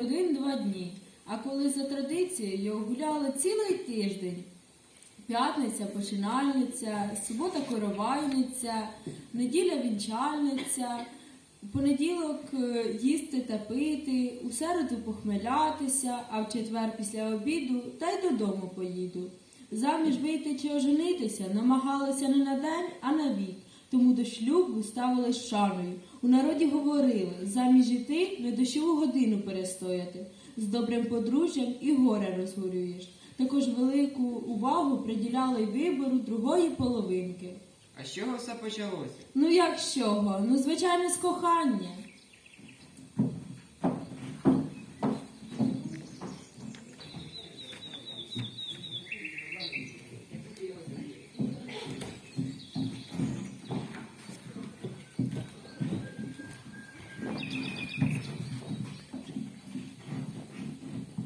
один-два дні. А коли за традицією гуляли цілий тиждень. П'ятниця починальниця, субота коровайниця, неділя вінчальниця, понеділок е, їсти та пити, у середу похмелятися, а в четвер після обіду та й додому поїду. Заміж вийти чи оженитися намагалися не на день, а на вік. Тому до шлюбу ставились шаною. У народі говорили, заміж іти не дощову годину перестояти. З добрим подружжям і горе розгорюєш. Також велику увагу приділяли вибору другої половинки. А з чого все почалося? Ну як з чого? Ну, звичайно, з кохання.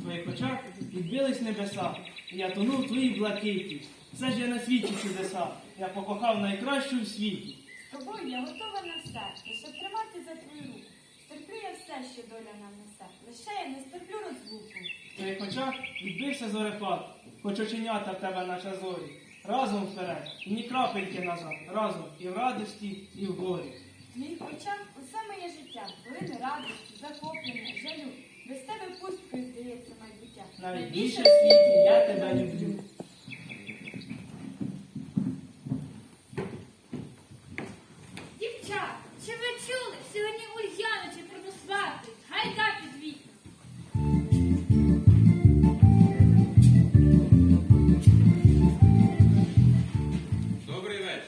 Твоїх очах відбились небеса, і я тонув твоїй блакиті. Все ж я на світі чудеса, я покохав найкращу в світі. З тобою я готова на все, лише тримати за твою руку. Стерплю я все, що доля нам несе. Лише я не стерплю розлуку. В твоїх очах відбився зорепад, хоч оченята в тебе наче зорі. Разом вперед, і ні крапельки назад, разом і в радості, і в горі. В твоїх очах усе моє життя, хвилини радості, захоплення, жалю. Найбільше в світі я тебе люблю. Дівчат, чи ви чули? Сьогодні Ульяночі свати. Гайда під вікна. Добрий вечір.